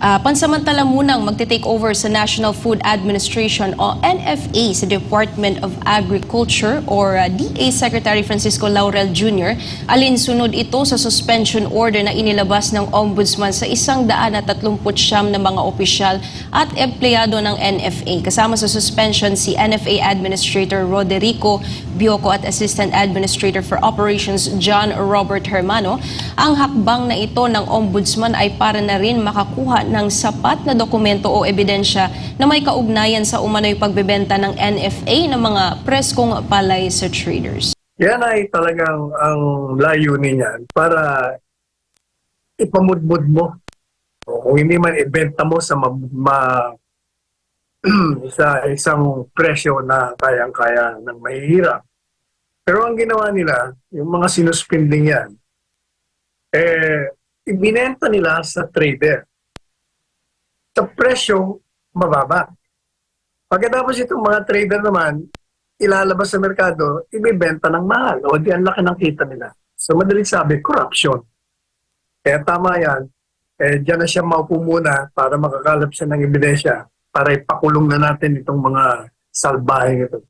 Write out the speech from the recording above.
ah, pansamantala munang magte-take over sa National Food Administration o NFA sa Department of Agriculture or ah, DA Secretary Francisco Laurel Jr. Alinsunod ito sa suspension order na inilabas ng Ombudsman sa isang daan at tatlumput siyam na mga opisyal at empleyado ng NFA. Kasama sa suspension si NFA Administrator Roderico Bioco at Assistant Administrator for Operations John Robert Hermano. Ang hakbang na ito ng Ombudsman ay para na rin makakuha ng sapat na dokumento o ebidensya na may kaugnayan sa umano'y pagbebenta ng NFA ng mga preskong palay sa traders. Yan ay talagang ang layunin niyan para ipamudmud mo. O kung hindi man ibenta mo sa ma, ma- sa isang presyo na kayang-kaya ng mahihirap. Pero ang ginawa nila, yung mga sinuspending yan, eh, ibinenta nila sa trader. Sa presyo, mababa. Pagkatapos itong mga trader naman, ilalabas sa merkado, ibibenta ng mahal. O di ang laki ng kita nila. So madaling sabi, corruption. Kaya tama yan. Eh, diyan na siya maupo muna para makakalap siya ng ebidensya para ipakulong na natin itong mga salbaheng ito.